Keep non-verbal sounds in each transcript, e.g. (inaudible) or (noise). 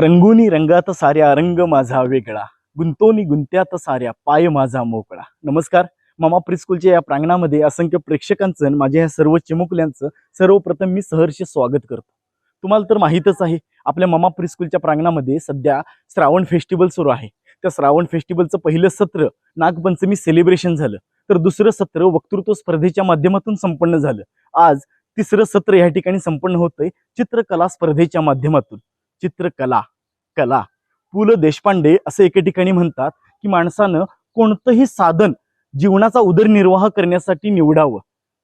रंगोनी रंगात साऱ्या रंग माझा वेगळा गुंतोनी गुंत्यात साऱ्या पाय माझा मोकळा. नमस्कार मामा प्रिस्कूलच्या या प्रांगणामध्ये असंख्य प्रेक्षकांचं माझ्या ह्या सर्व चिमुकल्यांचं सर्वप्रथम मी सहर्ष स्वागत करतो. तुम्हाला तर माहीतच आहे आपल्या मामा प्रिस्कूलच्या प्रांगणामध्ये सध्या श्रावण फेस्टिवल सुरू आहे. त्या श्रावण फेस्टिवलचं पहिलं सत्र नागपंचमी सेलिब्रेशन झालं. तर दुसरं सत्र वक्तृत्व स्पर्धेच्या माध्यमातून संपन्न झालं. आज तिसरं सत्र या ठिकाणी संपन्न होतंय चित्रकला स्पर्धेच्या माध्यमातून. चित्रकला कला. पु ल देशपांडे असं एके ठिकाणी म्हणतात की माणसानं कोणतंही साधन जीवनाचा उदरनिर्वाह करण्यासाठी निवडावं.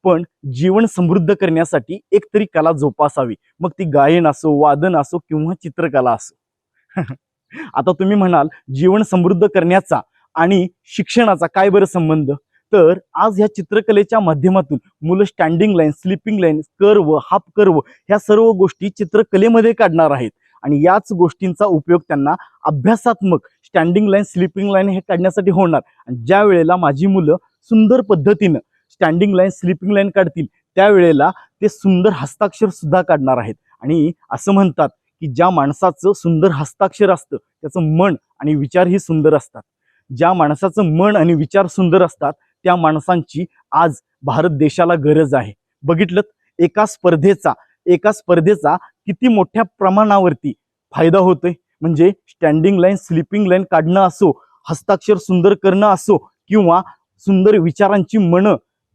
पण जीवन समृद्ध करण्यासाठी एक तरी कला जोपासावी. मग ती गायन असो वादन असो किंवा चित्रकला असो. (laughs) आता तुम्ही म्हणाल जीवन समृद्ध करण्याचा आणि शिक्षणाचा काय बरं संबंध? तर आज ह्या चित्रकलेच्या माध्यमातून मुलं standing line sleeping line curve half curve ह्या सर्व गोष्टी चित्रकलेमध्ये काढणार आहेत. आणि याच गोष्टींचा उपयोग त्यांना अभ्यासात्मक स्टँडिंग लाईन स्लिपिंग लाईन हे काढण्यासाठी होणार. आणि ज्या वेळेला माझी मुलं सुंदर पद्धतीनं स्टँडिंग लाईन स्लिपिंग लाईन काढतील त्यावेळेला ते सुंदर हस्ताक्षर सुद्धा काढणार आहेत. आणि असं म्हणतात की ज्या माणसाचं सुंदर हस्ताक्षर असतं त्याचं मन आणि विचारही सुंदर असतात. ज्या माणसाचं मन आणि विचार सुंदर असतात त्या माणसांची आज भारत देशाला गरज आहे. बघितलं एका स्पर्धेचा एका स्पर्धेचा किती मोठ्या प्रमाणावरती फायदा होतोय. म्हणजे स्टँडिंग लाईन स्लिपिंग लाईन काढणं असो हस्ताक्षर सुंदर करणं असो किंवा सुंदर विचारांची मन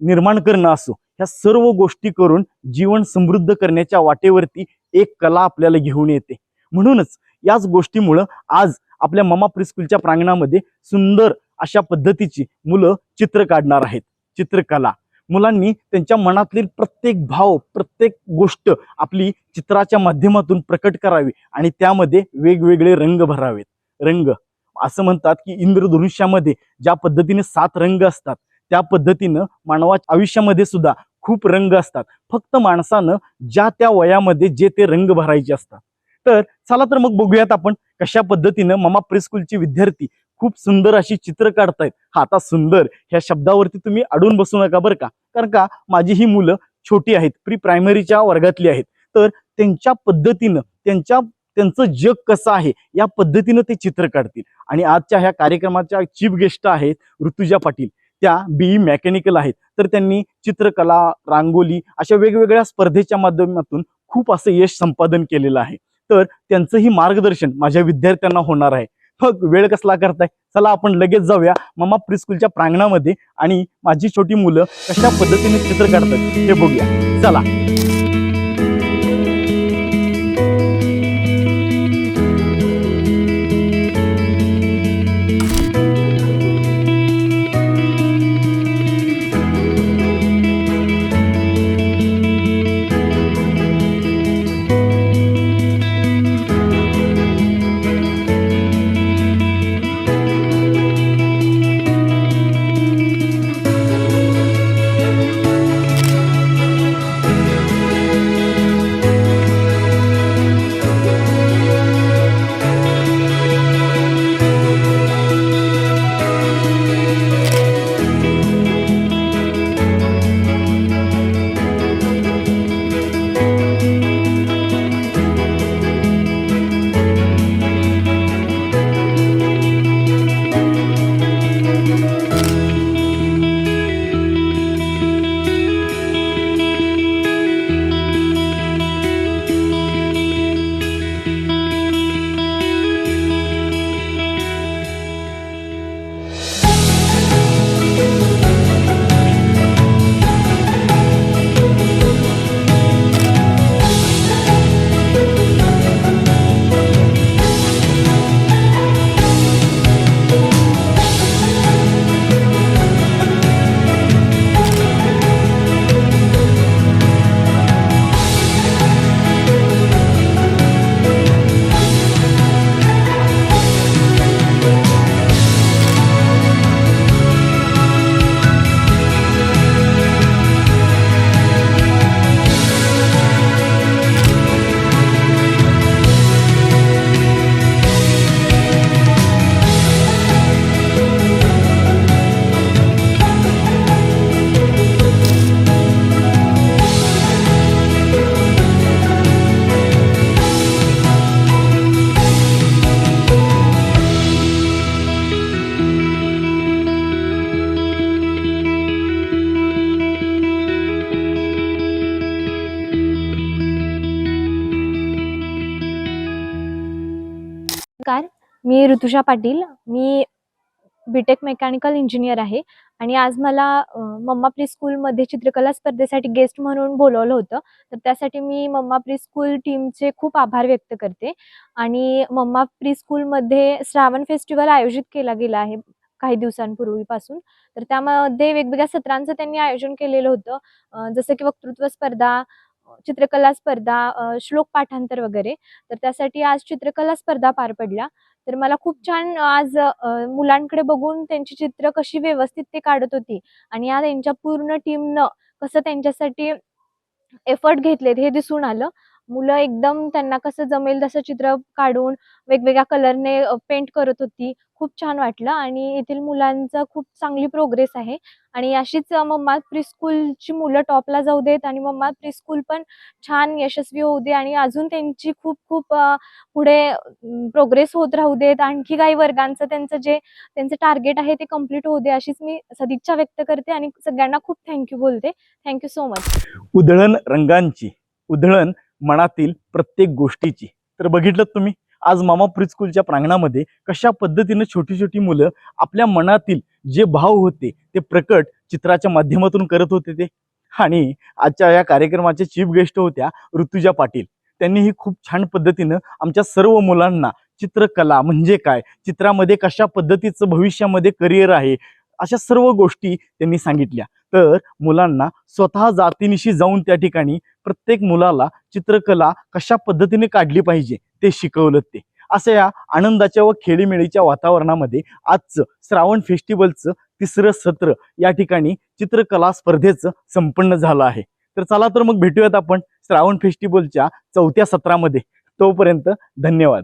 निर्माण करणं असो ह्या सर्व गोष्टी करून जीवन समृद्ध करण्याच्या वाटेवरती एक कला आपल्याला घेऊन येते. म्हणूनच याच गोष्टीमुळं आज आपल्या ममा प्रिस्कूलच्या प्रांगणामध्ये सुंदर अशा पद्धतीची मुलं चित्र काढणार आहेत. चित्रकला. मुलांनी त्यांच्या मनातील प्रत्येक भाव प्रत्येक गोष्ट आपली चित्राच्या माध्यमातून प्रकट करावी आणि त्यामध्ये वेगवेगळे रंग भरावेत. रंग. असं म्हणतात की इंद्रधनुष्यामध्ये ज्या पद्धतीने सात रंग असतात त्या पद्धतीनं मानवाच्या आयुष्यामध्ये सुद्धा खूप रंग असतात. फक्त माणसानं ज्या त्या वयामध्ये जे ते रंग भरायचे असतात. तर चला तर मग बघूयात आपण कशा पद्धतीनं ममा प्रिस्कूलचे विद्यार्थी खूप सुंदर अशी चित्र काढतायत. हा आता सुंदर. ह्या शब्दावरती तुम्ही अडून बसू नका बरं का? कारण का? माझी ही मुलं छोटी आहेत. प्री प्रायमरीच्या वर्गातली आहेत. तर त्यांच्या पद्धतीनं त्यांच्या त्यांचं जग कसं आहे या पद्धतीनं ते चित्र काढतील. आणि आजच्या ह्या कार्यक्रमाच्या चीफ गेस्ट आहेत ऋतुजा पाटील. त्या बीई मेकॅनिकल आहेत. तर त्यांनी चित्रकला रांगोली अशा वेगवेगळ्या स्पर्धेच्या माध्यमातून खूप असं यश संपादन केलेलं आहे. तर त्यांचंही मार्गदर्शन माझ्या विद्यार्थ्यांना होणार आहे. मग वेळ कसला करताय? चला आपण लगेच जाऊया. ममा प्रिस्कूलच्या प्रांगणामध्ये आणि माझी छोटी मुलं कशा पद्धतीने चित्र काढतात हे बघूया. चला. नमस्कार. मी ऋतुषा पाटील. मी बीटेक मेकॅनिकल इंजिनियर आहे आणि आज मला मम्मा प्री स्कूलमध्ये चित्रकला स्पर्धेसाठी गेस्ट म्हणून बोलवलं होतं. तर त्यासाठी मी मम्मा प्री स्कूल टीमचे खूप आभार व्यक्त करते. आणि मम्मा प्री स्कूलमध्ये श्रावण फेस्टिवल आयोजित केला गेला आहे काही दिवसांपूर्वीपासून. तर त्यामध्ये वेगवेगळ्या सत्रांचं त्यांनी आयोजन केलेलं होतं. जसं की वक्तृत्व स्पर्धा चित्रकला स्पर्धा श्लोक पाठांतर वगैरे. तर त्यासाठी आज चित्रकला स्पर्धा पार पडल्या. तर मला खूप छान आज मुलांकडे बघून त्यांची चित्र कशी व्यवस्थित ते काढत होती आणि या त्यांच्या पूर्ण टीमनं कसं त्यांच्यासाठी एफर्ट घेतलेत हे दिसून आलं. मुलं एकदम त्यांना कसं जमेल तसं चित्र काढून वेगवेगळ्या कलरने पेंट करत होती. खूप छान वाटलं आणि येथील मुलांचा खूप चांगली प्रोग्रेस आहे. आणि अशीच मम्मा प्रीस्कूलची मुलं टॉपला जाऊ देत आणि मम्मा प्रीस्कूल पण छान यशस्वी होऊ दे आणि अजून त्यांची खूप खूप पुढे प्रोग्रेस होत राहू देत. आणखी काही वर्गांचं त्यांचं जे त्यांचं टार्गेट आहे ते कंप्लीट होऊ दे अशीच मी सदिच्छा व्यक्त करते आणि सगळ्यांना खूप थँक्यू बोलते. थँक्यू सो मच उधळण रंगांची. उधळण मनातील प्रत्येक गोष्टीची. तर बघितलं तुम्ही? आज मामा प्रिस्कूलच्या प्रांगणामध्ये कशा पद्धतीनं छोटी छोटी मुलं आपल्या मनातील जे भाव होते ते प्रकट चित्राच्या माध्यमातून करत होते ते? आणि आजच्या या कार्यक्रमाच्या चीफ गेस्ट होत्या ऋतुजा पाटील. त्यांनीही खूप छान पद्धतीनं आमच्या सर्व मुलांना चित्रकला म्हणजे काय? चित्रामध्ये कशा पद्धतीचं भविष्यामध्ये करिअर आहे? अशा सर्व गोष्टी त्यांनी सांगितल्या. तर मुलांना स्वतः जातीनिशी जाऊन त्या ठिकाणी प्रत्येक मुलाला चित्रकला कशा पद्धतीने काढली पाहिजे ते शिकवलं ते. असं या आनंदाच्या व खेळीमेळीच्या वातावरणामध्ये आजचं श्रावण फेस्टिवलचं तिसरं सत्र या ठिकाणी चित्रकला स्पर्धेचं संपन्न झालं आहे. तर चला तर मग भेटूयात आपण श्रावण फेस्टिवलच्या चौथ्या सत्रामध्ये. तोपर्यंत धन्यवाद.